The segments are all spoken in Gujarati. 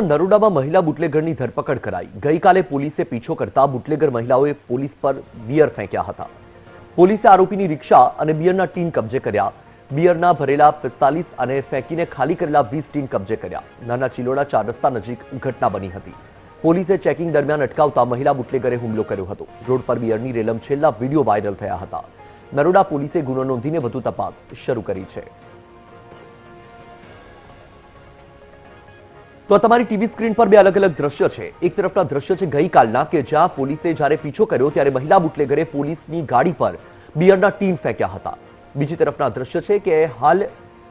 નરોડામાં મહિલા બુટલેગરની ધરપકડ કરાઈ. ગઈકાલે પોલીસે પીછો કરતા બુટલેગર મહિલાઓએ પોલીસ પર બિયર ફેંક્યા હતા. પોલીસે આરોપીની રિક્ષા અને બિયરના ટીન કબજે કર્યા. બિયરના ભરેલા પિસ્તાલીસ અને ફેંકીને ખાલી કરેલા વીસ ટીન કબજે કર્યા. નાના ચિલોડા ચાર રસ્તા નજીક ઘટના બની હતી. પોલીસે ચેકિંગ દરમિયાન અટકાવતા મહિલા બુટલેગરે હુમલો કર્યો હતો. રોડ પર બિયરની રેલમ છેલ્લા વીડિયો વાયરલ થયા હતા. નરોડા પોલીસે ગુનો નોંધીને વધુ તપાસ શરૂ કરી છે. તો તમારી ટીવી સ્ક્રીન પર બે અલગ અલગ દ્રશ્ય છે. એક તરફના દ્રશ્ય છે ગઈકાલના કે જ્યાં પોલીસે જ્યારે પીછો કર્યો ત્યારે મહિલા બુટલેગરે પોલીસની ગાડી પર બિયરના ટીમ ફેંક્યા હતા. બીજી તરફના દ્રશ્ય છે કે હાલ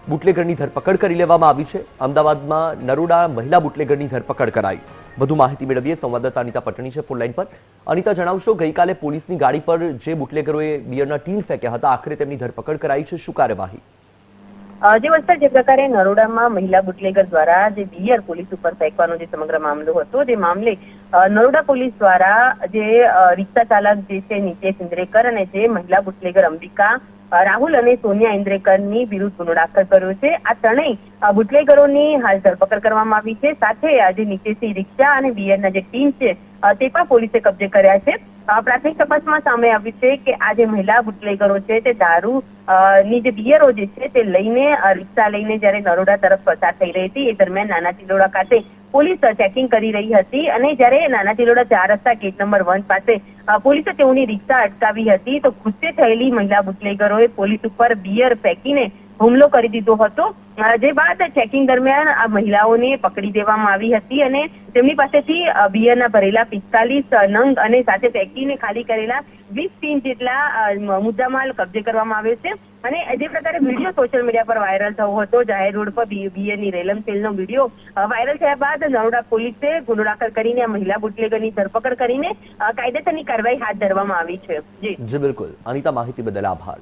બુટલેગરની ધરપકડ કરી લેવામાં આવી છે. અમદાવાદમાં નરોડા મહિલા બુટલેગરની ધરપકડ કરાઈ. વધુ માહિતી મેળવીએ સંવાદદાતા અનિતા પટણી છે ફોનલાઈન પર. અનિતા, જણાવશો, ગઈકાલે પોલીસની ગાડી પર જે બુટલેગરોએ બિયરના ટીમ ફેંક્યા હતા, આખરે તેમની ધરપકડ કરાઈ છે, શું કાર્યવાહી? જે વસ્તુ જે પ્રકારે નરોડામાં મહિલા બુટલેગર દ્વારા જે બિયર પોલીસ ઉપર ફેંકવાનો જે સમગ્ર મામલો હતો, જે મામલે નરોડા પોલીસ દ્વારા જે રિક્ષા ચાલક જે છે નીતેશ ઇન્દ્રેકર અને જે મહિલા બુટલેગર અંબિકા રાહુલ અને સોનિયા ઇન્દ્રેકરની વિરુદ્ધ ગુનો દાખલ કર્યો છે. આ ત્રણેય બુટલેગરોની હાલ ધરપકડ કરવામાં આવી છે. સાથે આજે નીતેશની રિક્ષા અને બિયરના જે ટીમ છે તે પણ પોલીસે કબજે કર્યા છે. પ્રાથમિક તપાસમાં સામે આવ્યું છે કે આ જે મહિલા બુટલેગરો છે તે દારૂ ની જે બિયરો જે છે તે લઈને રિક્ષા લઈને જ્યારે નરોડા તરફ પસાર થઈ રહી હતી, એ દરમિયાન નાના ચિલોડા ખાતે પોલીસ ચેકિંગ કરી રહી હતી અને જ્યારે નાના ચિલોડા ચાર રસ્તા ગેટ નંબર વન પાસે પોલીસે તેઓની રિક્ષા અટકાવી હતી, તો ગુસ્સે થયેલી મહિલા બુટલેગરોએ પોલીસ ઉપર બિયર ફેંકીને હુમલો કરી દીધો હતો. જે બાદ ચેકિંગ દરમિયાન આ મહિલાઓને પકડી દેવામાં આવી હતી અને તેમની પાસેથી બિયરના ભરેલા પિસ્તાલીસ નંગ અને સાથે ફેંકીને ખાલી કરેલા વીસ ટીન જેટલા મુદ્દામાલ કબજે કરવામાં આવ્યો છે. અને જે પ્રકારે વીડિયો સોશિયલ મીડિયા પર વાયરલ થયો હતો, જાહેર રોડ પર બી- બિયરની રેલમ સેલનો વીડિયો વાયરલ થયા બાદ નરોડા પોલીસે ગુનો દાખલ કરીને આ મહિલા બુટલેગરની ધરપકડ કરીને કાયદેસરની કાર્યવાહી હાથ ધરવામાં આવી છે. જી, બિલકુલ. અનિતા, માહિતી બદલ આભાર.